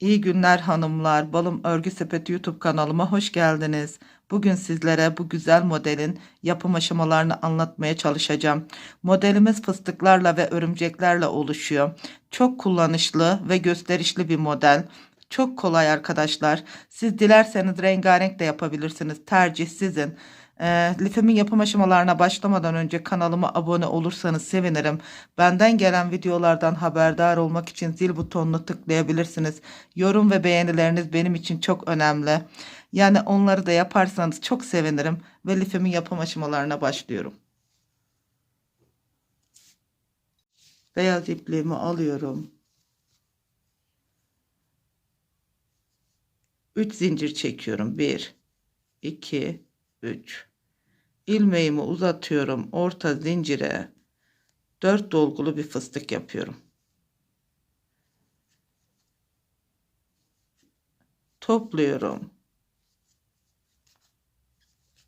İyi günler hanımlar. Balım Örgü Sepeti YouTube kanalıma hoş geldiniz. Bugün sizlere bu güzel modelin yapım aşamalarını anlatmaya çalışacağım. Modelimiz fıstıklarla ve örümceklerle oluşuyor. Çok kullanışlı ve gösterişli bir model. Çok kolay arkadaşlar. Siz dilerseniz rengarenk de yapabilirsiniz. Tercih sizin. E, lifimin yapım aşamalarına başlamadan önce kanalıma abone olursanız sevinirim. Benden gelen videolardan haberdar olmak için zil butonunu tıklayabilirsiniz. Yorum ve beğenileriniz benim için çok önemli. Yani onları da yaparsanız çok sevinirim ve lifimin yapım aşamalarına başlıyorum. Beyaz ipliğimi alıyorum. 3 zincir çekiyorum. 1 2 3 ilmeğimi uzatıyorum orta zincire. 4 dolgulu bir fıstık yapıyorum. Topluyorum.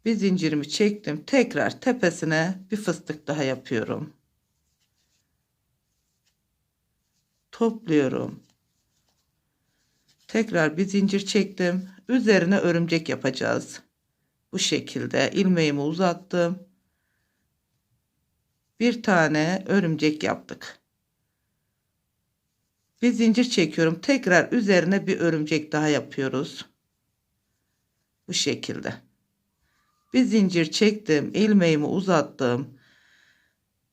Bir zincirimi çektim tekrar tepesine bir fıstık daha yapıyorum. Topluyorum. Tekrar bir zincir çektim üzerine örümcek yapacağız bu şekilde ilmeğimi uzattım. Bir tane örümcek yaptık. Bir zincir çekiyorum. Tekrar üzerine bir örümcek daha yapıyoruz. Bu şekilde. Bir zincir çektim. ilmeğimi uzattım.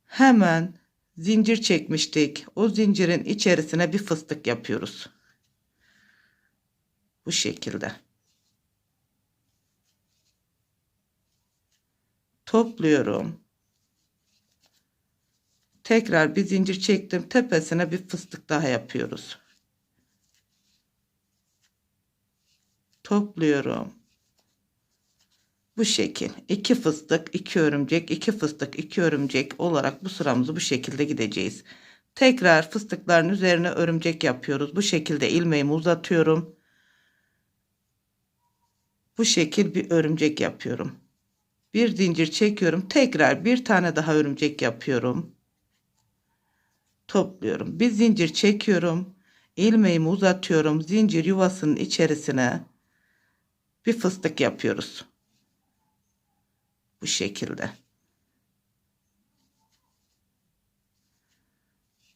Hemen zincir çekmiştik. O zincirin içerisine bir fıstık yapıyoruz. Bu şekilde. Topluyorum. Tekrar bir zincir çektim. Tepesine bir fıstık daha yapıyoruz. Topluyorum. Bu şekil. iki fıstık, iki örümcek, iki fıstık, iki örümcek olarak bu sıramızı bu şekilde gideceğiz. Tekrar fıstıkların üzerine örümcek yapıyoruz. Bu şekilde ilmeğimi uzatıyorum. Bu şekil bir örümcek yapıyorum bir zincir çekiyorum. Tekrar bir tane daha örümcek yapıyorum. Topluyorum. Bir zincir çekiyorum. İlmeğimi uzatıyorum. Zincir yuvasının içerisine bir fıstık yapıyoruz. Bu şekilde.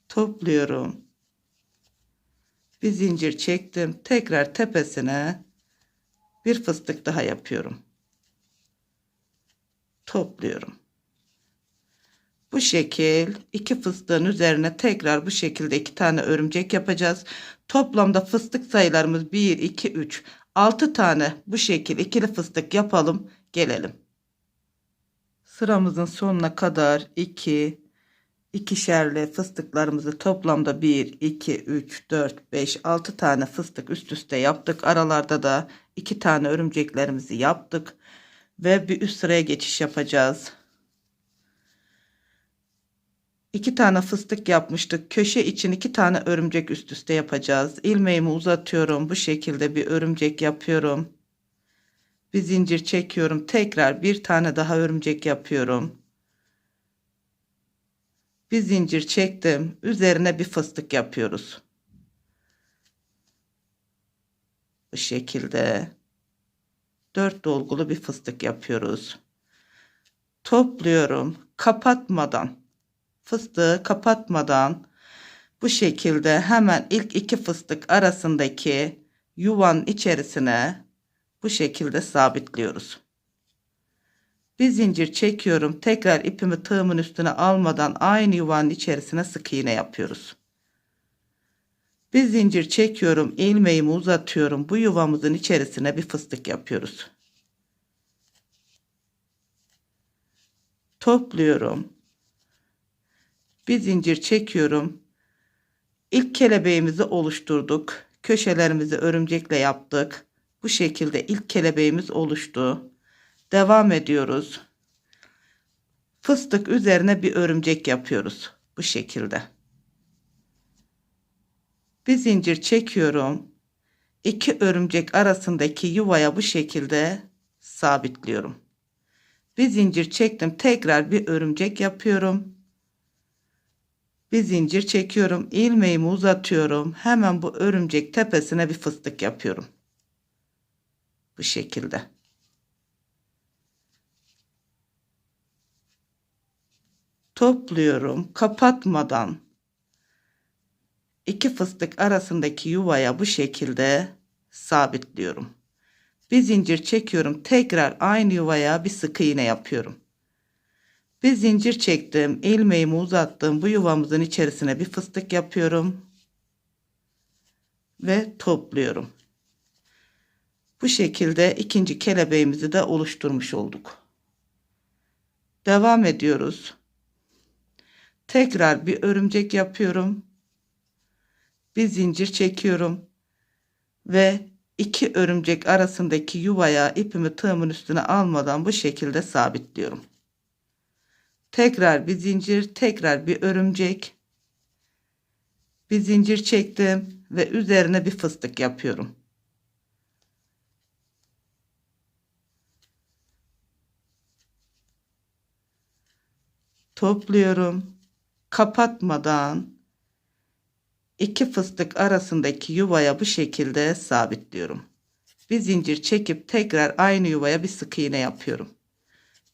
Topluyorum. Bir zincir çektim. Tekrar tepesine bir fıstık daha yapıyorum topluyorum. Bu şekil iki fıstığın üzerine tekrar bu şekilde iki tane örümcek yapacağız. Toplamda fıstık sayılarımız 1, 2, 3, 6 tane bu şekil ikili fıstık yapalım gelelim. Sıramızın sonuna kadar 2, ikişerli fıstıklarımızı toplamda 1, 2, 3, 4, 5, 6 tane fıstık üst üste yaptık. Aralarda da 2 tane örümceklerimizi yaptık ve bir üst sıraya geçiş yapacağız. İki tane fıstık yapmıştık. Köşe için iki tane örümcek üst üste yapacağız. İlmeğimi uzatıyorum. Bu şekilde bir örümcek yapıyorum. Bir zincir çekiyorum. Tekrar bir tane daha örümcek yapıyorum. Bir zincir çektim. Üzerine bir fıstık yapıyoruz. Bu şekilde. 4 dolgulu bir fıstık yapıyoruz. Topluyorum kapatmadan fıstığı kapatmadan bu şekilde hemen ilk iki fıstık arasındaki yuvanın içerisine bu şekilde sabitliyoruz. Bir zincir çekiyorum. Tekrar ipimi tığımın üstüne almadan aynı yuvanın içerisine sık iğne yapıyoruz. Bir zincir çekiyorum, ilmeğimi uzatıyorum. Bu yuvamızın içerisine bir fıstık yapıyoruz. Topluyorum. Bir zincir çekiyorum. İlk kelebeğimizi oluşturduk. Köşelerimizi örümcekle yaptık. Bu şekilde ilk kelebeğimiz oluştu. Devam ediyoruz. Fıstık üzerine bir örümcek yapıyoruz. Bu şekilde bir zincir çekiyorum. İki örümcek arasındaki yuvaya bu şekilde sabitliyorum. Bir zincir çektim. Tekrar bir örümcek yapıyorum. Bir zincir çekiyorum. ilmeğimi uzatıyorum. Hemen bu örümcek tepesine bir fıstık yapıyorum. Bu şekilde. Topluyorum. Kapatmadan iki fıstık arasındaki yuvaya bu şekilde sabitliyorum. Bir zincir çekiyorum. Tekrar aynı yuvaya bir sık iğne yapıyorum. Bir zincir çektim. ilmeğimi uzattım. Bu yuvamızın içerisine bir fıstık yapıyorum. Ve topluyorum. Bu şekilde ikinci kelebeğimizi de oluşturmuş olduk. Devam ediyoruz. Tekrar bir örümcek yapıyorum. Bir zincir çekiyorum. Ve iki örümcek arasındaki yuvaya ipimi tığımın üstüne almadan bu şekilde sabitliyorum. Tekrar bir zincir, tekrar bir örümcek. Bir zincir çektim ve üzerine bir fıstık yapıyorum. Topluyorum. Kapatmadan iki fıstık arasındaki yuvaya bu şekilde sabitliyorum. Bir zincir çekip tekrar aynı yuvaya bir sık iğne yapıyorum.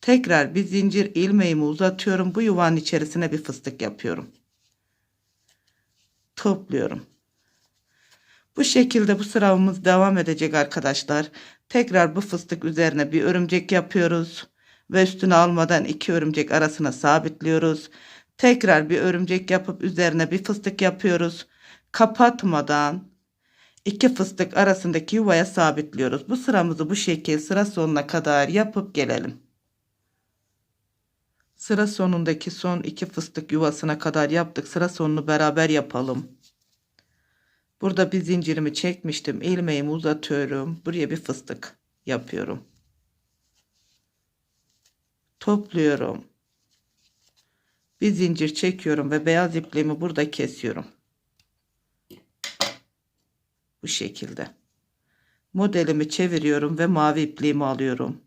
Tekrar bir zincir ilmeğimi uzatıyorum. Bu yuvanın içerisine bir fıstık yapıyorum. Topluyorum. Bu şekilde bu sıramız devam edecek arkadaşlar. Tekrar bu fıstık üzerine bir örümcek yapıyoruz. Ve üstüne almadan iki örümcek arasına sabitliyoruz. Tekrar bir örümcek yapıp üzerine bir fıstık yapıyoruz. Kapatmadan iki fıstık arasındaki yuvaya sabitliyoruz. Bu sıramızı bu şekil sıra sonuna kadar yapıp gelelim. Sıra sonundaki son iki fıstık yuvasına kadar yaptık. Sıra sonunu beraber yapalım. Burada bir zincirimi çekmiştim. ilmeğimi uzatıyorum. Buraya bir fıstık yapıyorum. Topluyorum. Bir zincir çekiyorum ve beyaz ipliğimi burada kesiyorum. Bu şekilde. Modelimi çeviriyorum ve mavi ipliğimi alıyorum.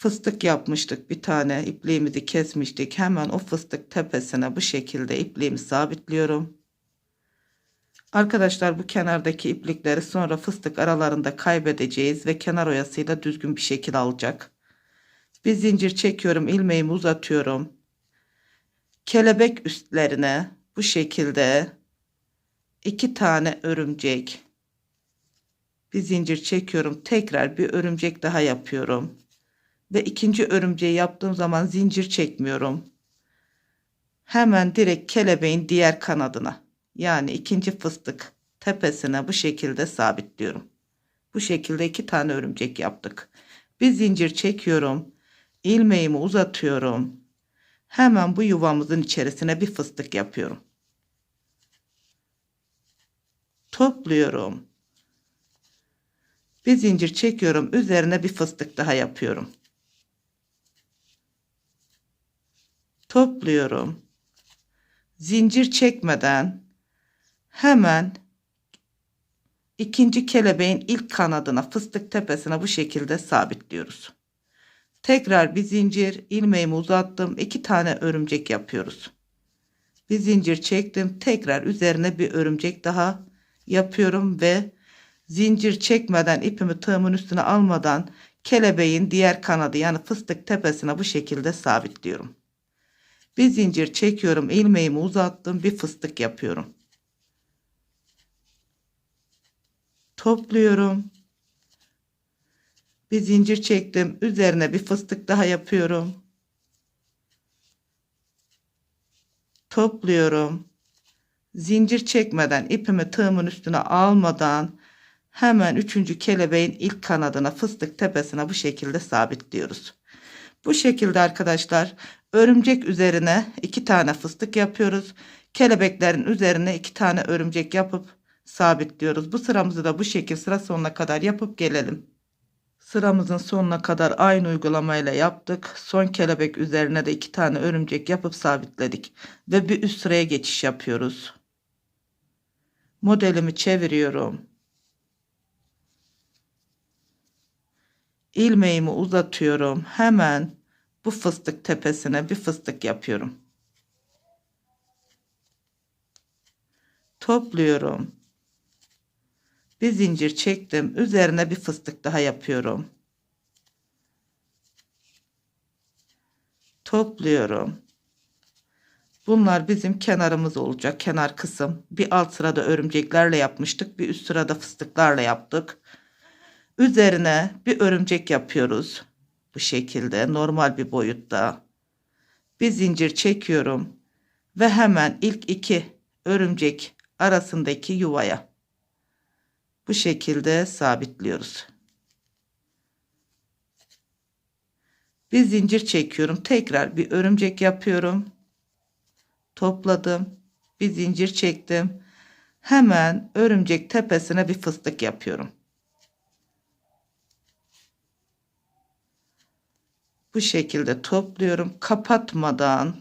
fıstık yapmıştık bir tane ipliğimizi kesmiştik hemen o fıstık tepesine bu şekilde ipliğimi sabitliyorum arkadaşlar bu kenardaki iplikleri sonra fıstık aralarında kaybedeceğiz ve kenar oyasıyla düzgün bir şekil alacak bir zincir çekiyorum ilmeğimi uzatıyorum kelebek üstlerine bu şekilde iki tane örümcek bir zincir çekiyorum tekrar bir örümcek daha yapıyorum ve ikinci örümceği yaptığım zaman zincir çekmiyorum. Hemen direkt kelebeğin diğer kanadına yani ikinci fıstık tepesine bu şekilde sabitliyorum. Bu şekilde iki tane örümcek yaptık. Bir zincir çekiyorum. İlmeğimi uzatıyorum. Hemen bu yuvamızın içerisine bir fıstık yapıyorum. Topluyorum. Bir zincir çekiyorum. Üzerine bir fıstık daha yapıyorum. topluyorum. Zincir çekmeden hemen ikinci kelebeğin ilk kanadına fıstık tepesine bu şekilde sabitliyoruz. Tekrar bir zincir ilmeğimi uzattım. iki tane örümcek yapıyoruz. Bir zincir çektim. Tekrar üzerine bir örümcek daha yapıyorum ve zincir çekmeden ipimi tığımın üstüne almadan kelebeğin diğer kanadı yani fıstık tepesine bu şekilde sabitliyorum. Bir zincir çekiyorum. ilmeğimi uzattım. Bir fıstık yapıyorum. Topluyorum. Bir zincir çektim. Üzerine bir fıstık daha yapıyorum. Topluyorum. Zincir çekmeden ipimi tığımın üstüne almadan hemen üçüncü kelebeğin ilk kanadına fıstık tepesine bu şekilde sabitliyoruz. Bu şekilde arkadaşlar örümcek üzerine iki tane fıstık yapıyoruz. Kelebeklerin üzerine iki tane örümcek yapıp sabitliyoruz. Bu sıramızı da bu şekil sıra sonuna kadar yapıp gelelim. Sıramızın sonuna kadar aynı uygulamayla yaptık. Son kelebek üzerine de iki tane örümcek yapıp sabitledik. Ve bir üst sıraya geçiş yapıyoruz. Modelimi çeviriyorum. ilmeğimi uzatıyorum. Hemen bu fıstık tepesine bir fıstık yapıyorum. Topluyorum. Bir zincir çektim. Üzerine bir fıstık daha yapıyorum. Topluyorum. Bunlar bizim kenarımız olacak. Kenar kısım. Bir alt sırada örümceklerle yapmıştık. Bir üst sırada fıstıklarla yaptık. Üzerine bir örümcek yapıyoruz. Bu şekilde normal bir boyutta. Bir zincir çekiyorum. Ve hemen ilk iki örümcek arasındaki yuvaya bu şekilde sabitliyoruz. Bir zincir çekiyorum. Tekrar bir örümcek yapıyorum. Topladım. Bir zincir çektim. Hemen örümcek tepesine bir fıstık yapıyorum. Bu şekilde topluyorum. Kapatmadan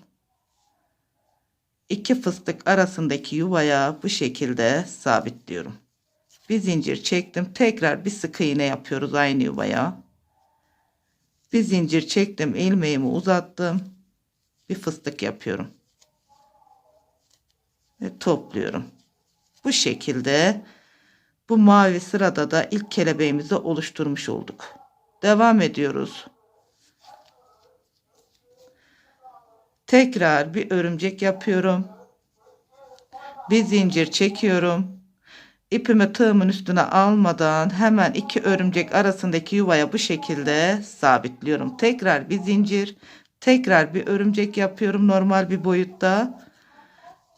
iki fıstık arasındaki yuvaya bu şekilde sabitliyorum. Bir zincir çektim. Tekrar bir sık iğne yapıyoruz aynı yuvaya. Bir zincir çektim. ilmeğimi uzattım. Bir fıstık yapıyorum. Ve topluyorum. Bu şekilde bu mavi sırada da ilk kelebeğimizi oluşturmuş olduk. Devam ediyoruz. Tekrar bir örümcek yapıyorum. Bir zincir çekiyorum. İpimi tığımın üstüne almadan hemen iki örümcek arasındaki yuvaya bu şekilde sabitliyorum. Tekrar bir zincir, tekrar bir örümcek yapıyorum normal bir boyutta.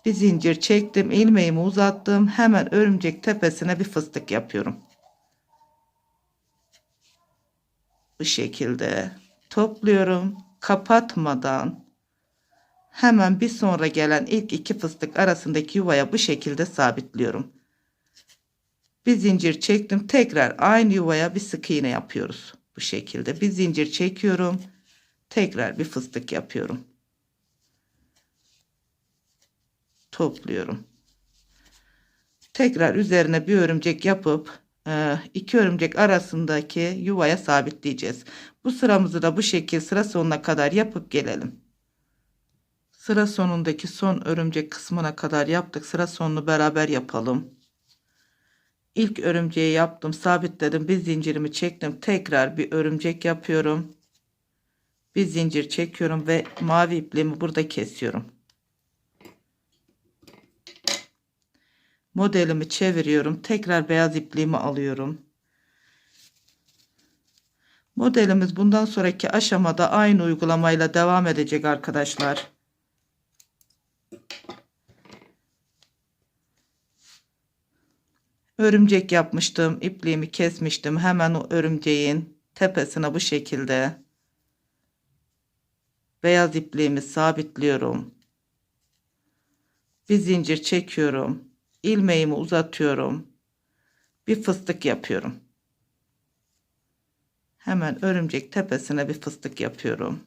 Bir zincir çektim, ilmeğimi uzattım. Hemen örümcek tepesine bir fıstık yapıyorum. Bu şekilde topluyorum. Kapatmadan hemen bir sonra gelen ilk iki fıstık arasındaki yuvaya bu şekilde sabitliyorum. Bir zincir çektim. Tekrar aynı yuvaya bir sık iğne yapıyoruz. Bu şekilde bir zincir çekiyorum. Tekrar bir fıstık yapıyorum. Topluyorum. Tekrar üzerine bir örümcek yapıp e, iki örümcek arasındaki yuvaya sabitleyeceğiz. Bu sıramızı da bu şekil sıra sonuna kadar yapıp gelelim. Sıra sonundaki son örümcek kısmına kadar yaptık. Sıra sonunu beraber yapalım. İlk örümceği yaptım, sabitledim. Bir zincirimi çektim. Tekrar bir örümcek yapıyorum. Bir zincir çekiyorum ve mavi ipliğimi burada kesiyorum. Modelimi çeviriyorum. Tekrar beyaz ipliğimi alıyorum. Modelimiz bundan sonraki aşamada aynı uygulamayla devam edecek arkadaşlar. Örümcek yapmıştım. ipliğimi kesmiştim. Hemen o örümceğin tepesine bu şekilde beyaz ipliğimi sabitliyorum. Bir zincir çekiyorum. ilmeğimi uzatıyorum. Bir fıstık yapıyorum. Hemen örümcek tepesine bir fıstık yapıyorum.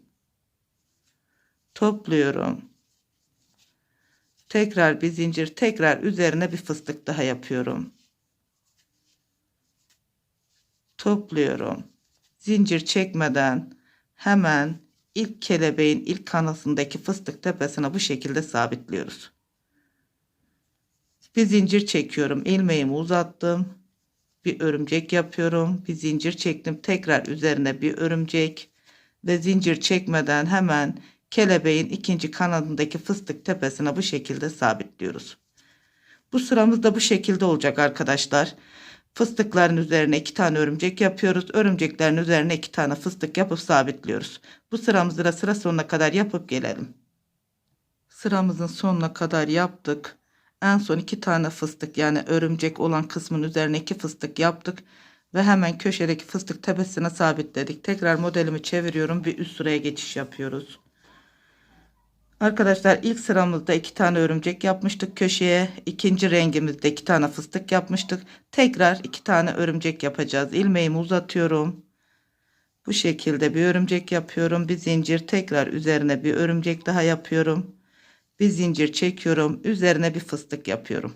Topluyorum. Tekrar bir zincir, tekrar üzerine bir fıstık daha yapıyorum topluyorum. Zincir çekmeden hemen ilk kelebeğin ilk kanasındaki fıstık tepesine bu şekilde sabitliyoruz. Bir zincir çekiyorum. ilmeğimi uzattım. Bir örümcek yapıyorum. Bir zincir çektim. Tekrar üzerine bir örümcek ve zincir çekmeden hemen kelebeğin ikinci kanadındaki fıstık tepesine bu şekilde sabitliyoruz. Bu sıramız da bu şekilde olacak arkadaşlar. Fıstıkların üzerine iki tane örümcek yapıyoruz. Örümceklerin üzerine iki tane fıstık yapıp sabitliyoruz. Bu sıramızı da sıra sonuna kadar yapıp gelelim. Sıramızın sonuna kadar yaptık. En son iki tane fıstık yani örümcek olan kısmın üzerine iki fıstık yaptık. Ve hemen köşedeki fıstık tepesine sabitledik. Tekrar modelimi çeviriyorum. Bir üst sıraya geçiş yapıyoruz. Arkadaşlar ilk sıramızda iki tane örümcek yapmıştık köşeye. ikinci rengimizde iki tane fıstık yapmıştık. Tekrar iki tane örümcek yapacağız. İlmeğimi uzatıyorum. Bu şekilde bir örümcek yapıyorum. Bir zincir tekrar üzerine bir örümcek daha yapıyorum. Bir zincir çekiyorum. Üzerine bir fıstık yapıyorum.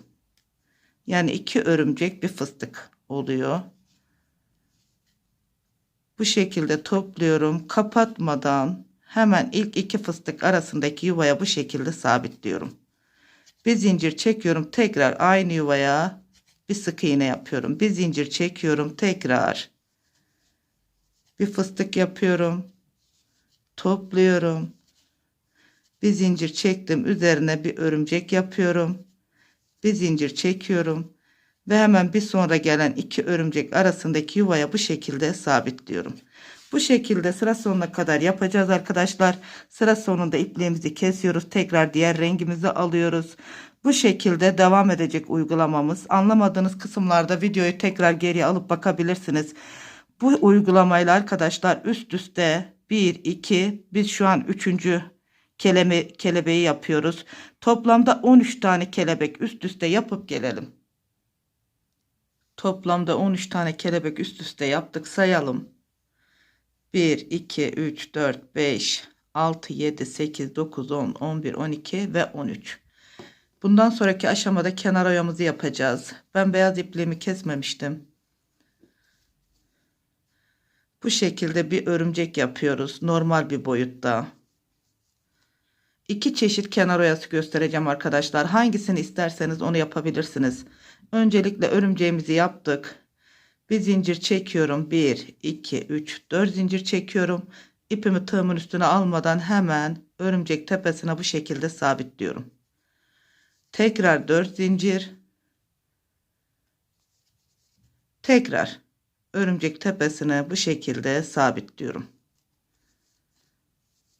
Yani iki örümcek bir fıstık oluyor. Bu şekilde topluyorum. Kapatmadan hemen ilk iki fıstık arasındaki yuvaya bu şekilde sabitliyorum. Bir zincir çekiyorum. Tekrar aynı yuvaya bir sık iğne yapıyorum. Bir zincir çekiyorum. Tekrar bir fıstık yapıyorum. Topluyorum. Bir zincir çektim. Üzerine bir örümcek yapıyorum. Bir zincir çekiyorum ve hemen bir sonra gelen iki örümcek arasındaki yuvaya bu şekilde sabitliyorum. Bu şekilde sıra sonuna kadar yapacağız arkadaşlar. Sıra sonunda ipliğimizi kesiyoruz. Tekrar diğer rengimizi alıyoruz. Bu şekilde devam edecek uygulamamız. Anlamadığınız kısımlarda videoyu tekrar geri alıp bakabilirsiniz. Bu uygulamayla arkadaşlar üst üste 1 2 biz şu an 3. keleme kelebeği yapıyoruz. Toplamda 13 tane kelebek üst üste yapıp gelelim. Toplamda 13 tane kelebek üst üste yaptık. Sayalım. 1, 2, 3, 4, 5, 6, 7, 8, 9, 10, 11, 12 ve 13. Bundan sonraki aşamada kenar oyamızı yapacağız. Ben beyaz ipliğimi kesmemiştim. Bu şekilde bir örümcek yapıyoruz. Normal bir boyutta. İki çeşit kenar oyası göstereceğim arkadaşlar. Hangisini isterseniz onu yapabilirsiniz. Öncelikle örümceğimizi yaptık. Bir zincir çekiyorum. 1, 2, 3, 4 zincir çekiyorum. İpimi tığımın üstüne almadan hemen örümcek tepesine bu şekilde sabitliyorum. Tekrar 4 zincir. Tekrar örümcek tepesine bu şekilde sabitliyorum.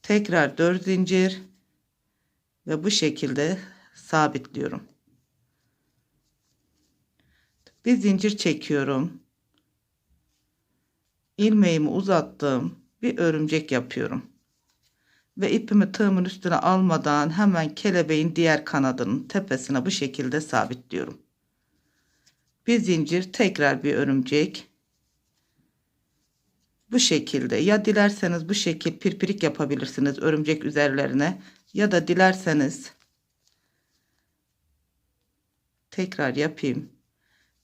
Tekrar 4 zincir ve bu şekilde sabitliyorum. Bir zincir çekiyorum. İlmeğimi uzattım. Bir örümcek yapıyorum. Ve ipimi tığımın üstüne almadan hemen kelebeğin diğer kanadının tepesine bu şekilde sabitliyorum. Bir zincir tekrar bir örümcek. Bu şekilde ya dilerseniz bu şekil pirpirik yapabilirsiniz örümcek üzerlerine ya da dilerseniz tekrar yapayım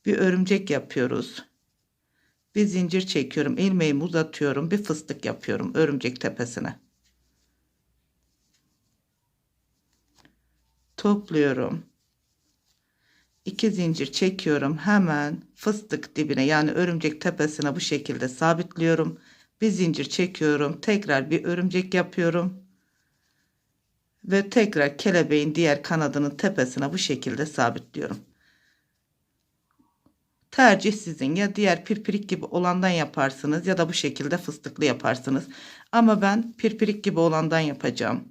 bir örümcek yapıyoruz. Bir zincir çekiyorum. ilmeğimi uzatıyorum. Bir fıstık yapıyorum örümcek tepesine. Topluyorum. İki zincir çekiyorum. Hemen fıstık dibine yani örümcek tepesine bu şekilde sabitliyorum. Bir zincir çekiyorum. Tekrar bir örümcek yapıyorum. Ve tekrar kelebeğin diğer kanadının tepesine bu şekilde sabitliyorum. Tercih sizin ya diğer pirpirik gibi olandan yaparsınız ya da bu şekilde fıstıklı yaparsınız. Ama ben pirpirik gibi olandan yapacağım.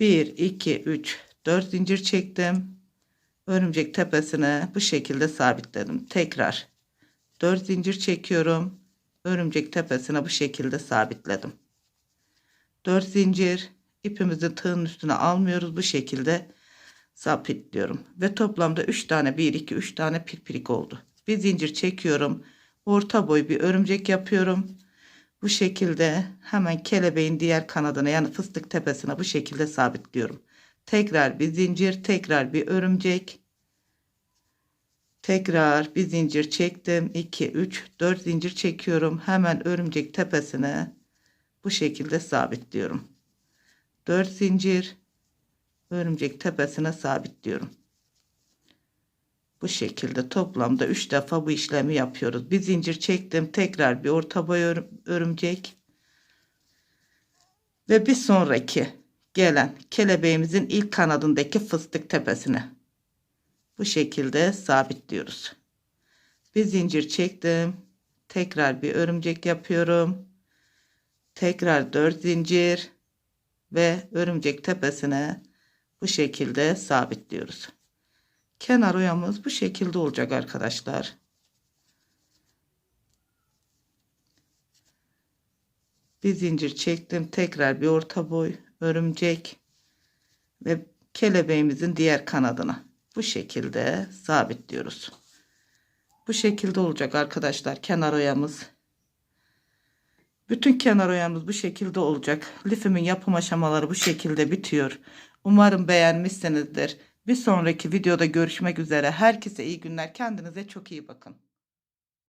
1, 2, 3, 4 zincir çektim. Örümcek tepesine bu şekilde sabitledim. Tekrar 4 zincir çekiyorum. Örümcek tepesine bu şekilde sabitledim. 4 zincir ipimizi tığın üstüne almıyoruz bu şekilde sabitliyorum ve toplamda 3 tane 1 2 3 tane pirpirik oldu. Bir zincir çekiyorum. Orta boy bir örümcek yapıyorum. Bu şekilde hemen kelebeğin diğer kanadına yani fıstık tepesine bu şekilde sabitliyorum. Tekrar bir zincir, tekrar bir örümcek. Tekrar bir zincir çektim. 2 3 4 zincir çekiyorum. Hemen örümcek tepesine bu şekilde sabitliyorum. 4 zincir örümcek tepesine sabitliyorum. Bu şekilde toplamda 3 defa bu işlemi yapıyoruz. Bir zincir çektim. Tekrar bir orta boy örümcek. Ve bir sonraki gelen kelebeğimizin ilk kanadındaki fıstık tepesine. Bu şekilde sabitliyoruz. Bir zincir çektim. Tekrar bir örümcek yapıyorum. Tekrar 4 zincir ve örümcek tepesine bu şekilde sabitliyoruz. Kenar oyamız bu şekilde olacak arkadaşlar. Bir zincir çektim. Tekrar bir orta boy örümcek ve kelebeğimizin diğer kanadına bu şekilde sabitliyoruz. Bu şekilde olacak arkadaşlar kenar oyamız. Bütün kenar oyamız bu şekilde olacak. Lifimin yapım aşamaları bu şekilde bitiyor. Umarım beğenmişsinizdir. Bir sonraki videoda görüşmek üzere. Herkese iyi günler. Kendinize çok iyi bakın.